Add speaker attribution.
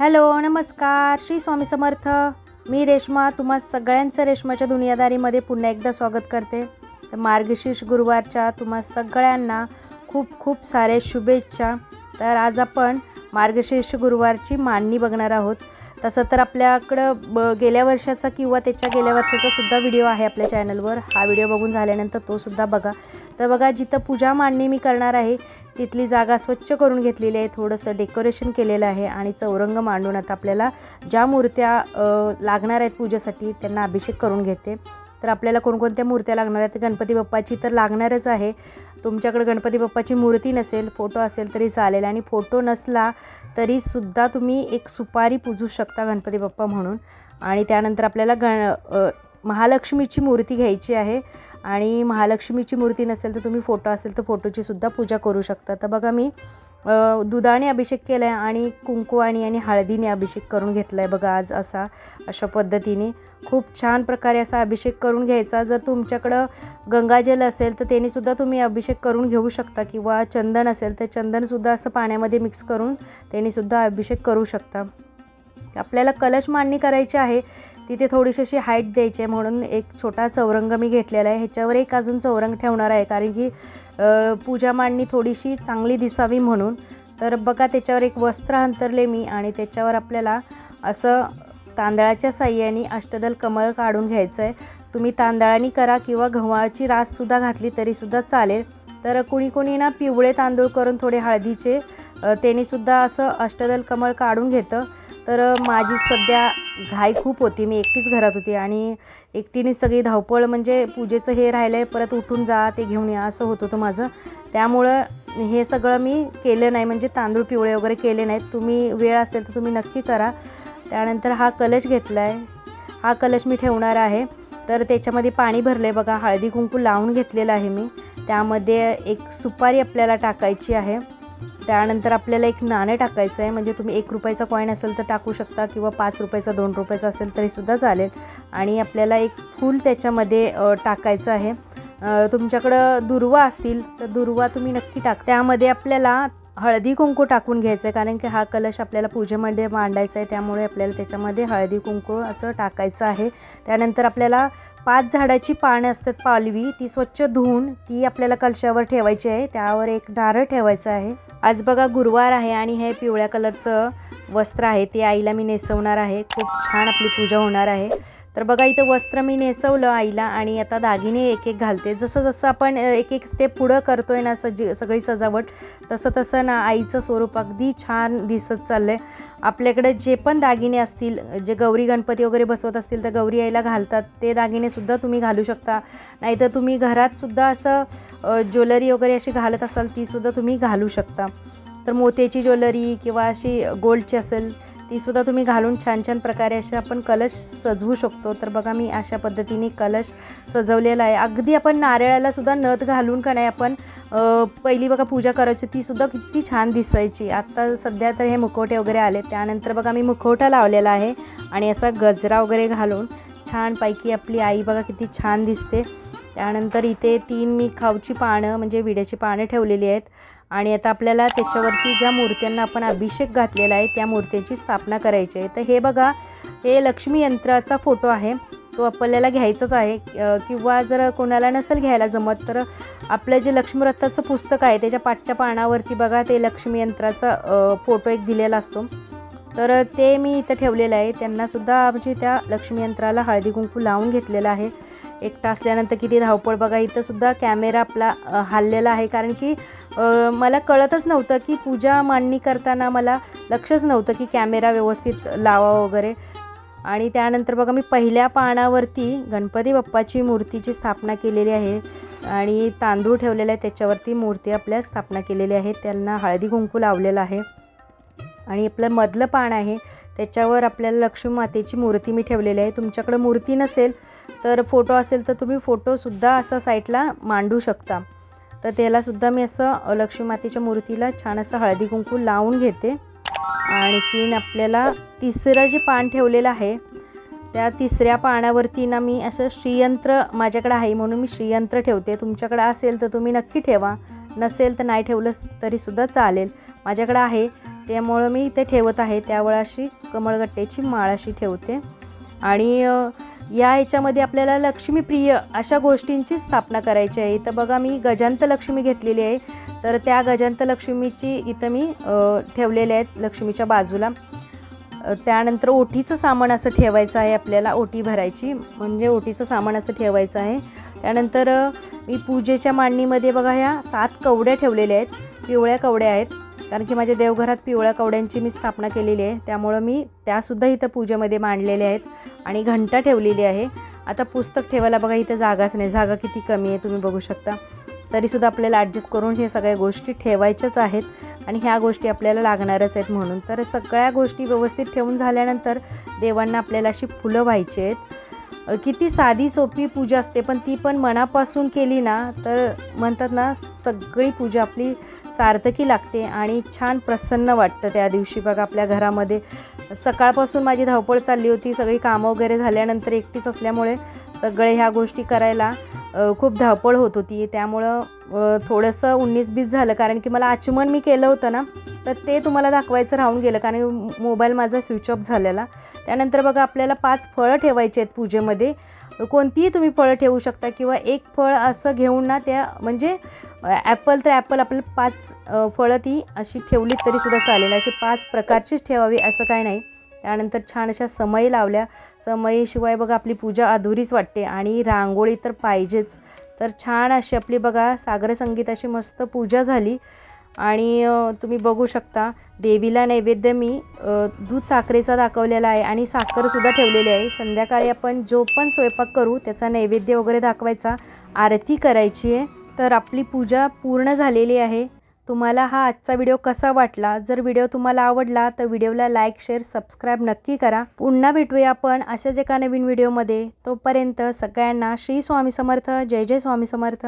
Speaker 1: Hello नमस्कार. श्री स्वामी समर्थ. मी रेश्मा तुम्हा सगळ्यांचं रेश्माच्या दुनियादारीमध्ये पुन्हा एकदा स्वागत करते. तर मार्गशीर्ष गुरुवारच्या तुम्हा सगळ्यांना खूप खूप साऱ्या शुभेच्छा. तर आज आपण मार्गशीर्ष गुरुवारची मांडणी बघणार आहोत. तसं तर आपल्याकडं ब गेल्या वर्षाचा किंवा त्याच्या गेल्या वर्षाचा सुद्धा व्हिडिओ आहे आपल्या चॅनलवर. हा व्हिडिओ बघून झाल्यानंतर तो सुद्धा बघा. तर बघा जिथं पूजा मांडणी मी करणार आहे तिथली जागा स्वच्छ करून घेतलेली आहे. थोडंसं डेकोरेशन केलेलं आहे आणि चौरंग मांडून आता आपल्याला ज्या मूर्त्या लागणार आहेत पूजेसाठी त्यांना अभिषेक करून घेते. तर आपल्याला कोणकोणत्या मूर्त्या लागणार आहेत? गणपती बाप्पाची तर लागणारच आहे. तुमच्याकडे गणपती बाप्पाची मूर्ती नसेल फोटो असेल तरी चालेल. आणि फोटो नसला तरीसुद्धा तुम्ही एक सुपारी पूजू शकता गणपती बाप्पा म्हणून. आणि त्यानंतर आपल्याला गण महालक्ष्मीची मूर्ती घ्यायची आहे. आणि महालक्ष्मीची मूर्ती नसेल तर तुम्ही फोटो असेल तर फोटोचीसुद्धा पूजा करू शकता. तर बघा मी दुधाने अभिषेक केला आहे आणि कुंकुवानी आणि हळदीने अभिषेक करून घेतला आहे बघा आज असा अशा पद्धतीने. खूप छान प्रकारे असा अभिषेक करून घ्यायचा. जर तुमच्याकडं गंगाजल असेल तर त्यानेसुद्धा तुम्ही अभिषेक करून घेऊ शकता. किंवा चंदन असेल तर चंदनसुद्धा असं पाण्यामध्ये मिक्स करून त्यानीसुद्धा अभिषेक करू शकता. आपल्याला कलश मांडणी करायची आहे तिथे थोडीशी अशी हाईट द्यायची आहे म्हणून एक छोटा चौरंग मी घेतलेला आहे. ह्याच्यावर एक अजून चौरंग ठेवणार आहे कारण की पूजा मांडणी थोडीशी चांगली दिसावी म्हणून. तर बघा त्याच्यावर एक वस्त्र अंतरले मी आणि त्याच्यावर आपल्याला असं तांदळाच्या साह्याने अष्टदल कमळ काढून घ्यायचं आहे तुम्ही तांदळाने करा किंवा गव्हाची राससुद्धा घातली तरीसुद्धा चालेल. तर कुणी कुणी ना पिवळे तांदूळ करून थोडे हळदीचे त्यानेसुद्धा असं अष्टदल कमळ काढून घेतं. तर माझी सध्या घाई खूप होती. मी एकटीच घरात होती आणि एकटीने सगळी धावपळ म्हणजे पूजेचं हे राहिलं आहे परत उठून जा ते घेऊन या असं होत होतं माझं. त्यामुळं हे सगळं मी केलं नाही. म्हणजे तांदूळ पिवळे वगैरे केले नाहीत. तुम्ही वेळ असेल तर तुम्ही नक्की करा. त्यानंतर हा कलश घेतला आहे हा कलश मी ठेवणार आहे. तर त्याच्यामध्ये पाणी भरलं आहे बघा. हळदी कुंकू लावून घेतलेलं आहे मी. त्यामध्ये एक सुपारी आपल्याला टाकायची आहे. त्यानंतर आपल्याला एक नाणं टाकायचं आहे. म्हणजे तुम्ही एक रुपयाचा कॉईन असेल तर टाकू शकता किंवा पाच रुपयाचा दोन रुपयाचा असेल तरीसुद्धा चालेल. आणि आपल्याला एक फूल त्याच्यामध्ये टाकायचं आहे. तुमच्याकडं दुर्वा असतील तर दुर्वा तुम्ही नक्की टाक. त्यामध्ये आपल्याला हळदी कुंकू टाकून घ्यायचं आहे. कारण की हा कलश आपल्याला पूजेमध्ये मांडायचा आहे. त्यामुळे आपल्याला त्याच्यामध्ये हळदी कुंकू असं टाकायचं आहे. त्यानंतर आपल्याला पाच झाडाची पानं असतात पालवी. ती स्वच्छ धुवून ती आपल्याला कलशावर ठेवायची आहे. त्यावर एक नारळ ठेवायचं आहे. आज बघा गुरुवार आहे आणि हे पिवळ्या कलरचं वस्त्र आहे. ते आईला मी नेसवणार आहे. खूप छान आपली पूजा होणार आहे. तर बघा इथं वस्त्र मी नेसवलं आईला आणि आता दागिने एक एक घालते. जसं जसं आपण एक एक स्टेप पुढं करतो आहे ना सजी सगळी सजावट तसं तसं ना आईचं स्वरूप अगदी छान दिसत चाललं आहे आपल्याकडे जे पण दागिने असतील जे गौरी गणपती वगैरे बसवत असतील तर गौरी आईला घालतात. ते दागिनेसुद्धा तुम्ही घालू शकता. नाहीतर तुम्ही घरातसुद्धा असं ज्वेलरी वगैरे अशी घालत असाल तीसुद्धा तुम्ही घालू शकता. तर मोत्याची ज्वेलरी किंवा अशी गोल्डची असेल तीसुद्धा तुम्ही घालून छान छान प्रकारे असे आपण कलश सजवू शकतो. तर बघा मी अशा पद्धतीने कलश सजवलेला आहे. अगदी आपण नारळाला सुद्धा नथ घालून का नाही आपण पहिली बघा पूजा करायची तीसुद्धा किती छान दिसायची. आत्ता सध्या तर हे मुखवटे वगैरे आले त्यानंतर बघा मी मुखवटा लावलेला आहे आणि असा गजरा वगैरे घालून छानपैकी आपली आई बघा किती छान दिसते. त्यानंतर इथे तीन मी खाऊची पानं म्हणजे विड्याची पानं ठेवलेली आहेत. आणि आता आपल्याला त्याच्यावरती ज्या मूर्त्यांना आपण अभिषेक घातलेला आहे त्या मूर्त्यांची स्थापना करायची आहे. तर हे बघा हे लक्ष्मी यंत्राचा फोटो आहे. तो आपल्याला घ्यायचाच आहे. किंवा जर कोणाला नसेल घ्यायला जमत तर आपलं जे लक्ष्मीरथाचं पुस्तक आहे त्याच्या पाठच्या पानावरती बघा ते लक्ष्मी यंत्राचा फोटो एक दिलेला असतो. तर ते मी इथं ठेवलेलं आहे. त्यांनासुद्धा म्हणजे त्या लक्ष्मी यंत्राला हळदी कुंकू लावून घेतलेलं आहे. एकटा असल्यानंतर किती धावपळ बघा इथं सुद्धा कॅमेरा आपला हाललेला आहे. कारण की मला कळतच नव्हतं की पूजा मांडणी करताना मला लक्षच नव्हतं की कॅमेरा व्यवस्थित लावा वगैरे. आणि त्यानंतर बघा मी पहिल्या पानावरती गणपती बाप्पाची मूर्तीची स्थापना केलेली आहे. आणि तांदूळ ठेवलेला आहे त्याच्यावरती मूर्ती आपल्या स्थापना केलेली आहे त्यांना हळदी कुंकू लावलेलं आहे. आणि आपलं मधलं पान आहे त्याच्यावर आपल्याला लक्ष्मी मातेची मूर्ती मी ठेवलेली आहे. तुमच्याकडं मूर्ती नसेल तर फोटो असेल तर तुम्ही फोटोसुद्धा असं साईडला मांडू शकता. तर त्यालासुद्धा मी असं लक्ष्मी मातेच्या मूर्तीला छान असं हळदी कुंकू लावून घेते. आणखीन आपल्याला तिसरं जे पान ठेवलेलं आहे त्या तिसऱ्या पानावरती ना मी असं श्रीयंत्र माझ्याकडे आहे म्हणून मी श्रीयंत्र ठेवते. तुमच्याकडे असेल तर तुम्ही नक्की ठेवा. नसेल तर नाही ठेवलं तरीसुद्धा चालेल. माझ्याकडं आहे त्यामुळं मी इथे ठेवत आहे त्यावेळा अशी कमळगट्ट्याची माळ अशी ठेवते. आणि या ह्याच्यामध्ये आपल्याला लक्ष्मीप्रिय अशा गोष्टींची स्थापना करायची आहे. तर बघा मी गजांत लक्ष्मी घेतलेली आहे. तर त्या गजांत लक्ष्मीची इथं मी ठेवलेल्या आहेत लक्ष्मीच्या बाजूला. त्यानंतर ओटीचं सामान असं ठेवायचं आहे आपल्याला ओटी भरायची. म्हणजे ओटीचं सामान असं ठेवायचं आहे. त्यानंतर मी पूजेच्या मांडणीमध्ये बघा ह्या सात कवड्या ठेवलेल्या आहेत. पिवळ्या कवड्या आहेत. कारण की माझ्या देवघरात पिवळ्या कवड्यांची मी स्थापना केलेली आहे. त्यामुळं मी त्यासुद्धा इथं पूजेमध्ये मांडलेल्या आहेत आणि घंटा ठेवलेली आहे. आता पुस्तक ठेवायला बघा इथं जागाच नाही. जागा किती कमी आहे तुम्ही बघू शकता. तरीसुद्धा आपल्याला ॲडजस्ट करून हे सगळ्या गोष्टी ठेवायच्याच आहेत आणि ह्या गोष्टी आपल्याला लागणारच आहेत म्हणून. तर सगळ्या गोष्टी व्यवस्थित ठेवून झाल्यानंतर देवांना आपल्याला अशी फुलं व्हायची आहेत. किती साधी सोपी पूजा असते पण ती पण मनापासून केली ना तर म्हणतात ना सगळी पूजा आपली सार्थकी लागते आणि छान प्रसन्न वाटतं त्या दिवशी. बघा आपल्या घरामध्ये सकाळपासून माझी धावपळ चालली होती सगळी कामं वगैरे झाल्यानंतर एकटीच असल्यामुळे सगळे ह्या गोष्टी करायला खूप धावपळ होत होती. त्यामुळं थोडंसं उन्नीस बीस झालं कारण की मला आचमन मी केलं होतं ना तर ते तुम्हाला दाखवायचं राहून गेलं कारण मोबाईल माझा स्विच ऑफ झालेला. त्यानंतर बघा आपल्याला पाच फळं ठेवायची आहेत पूजेमध्ये. कोणतीही तुम्ही फळं ठेवू शकता किंवा एक फळ असं घेऊन ना त्या म्हणजे ॲपल तर ॲपल आपल्याला पाच फळं ती अशी ठेवली तरीसुद्धा चालेल. अशी पाच प्रकारचीच ठेवावी असं काही नाही. त्यानंतर छान अशा समय लावल्या. समयीशिवाय बघा आपली पूजा अधुरीच वाटते. आणि रांगोळी तर पाहिजेच. तर छान अशी आपली बघा सागर संगीताची अशी मस्त पूजा झाली. आणि तुम्ही बघू शकता देवीला नैवेद्य मी दूध साखरेचा दाखवलेला आहे आणि साखरसुद्धा ठेवलेली आहे. संध्याकाळी आपण जो पण स्वयंपाक करू त्याचा नैवेद्य वगैरे दाखवायचा आरती करायची आहे. तर आपली पूजा पूर्ण झालेली आहे. तुम्हाला हा आजचा व्हिडिओ कसा वाटला? जर व्हिडिओ तुम्हाला आवडला तर व्हिडिओला लाईक शेअर सबस्क्राईब नक्की करा. पुन्हा भेटूया आपण अशाच एका नवीन व्हिडिओमध्ये. तोपर्यंत सगळ्यांना श्री स्वामी समर्थ. जय जय स्वामी समर्थ.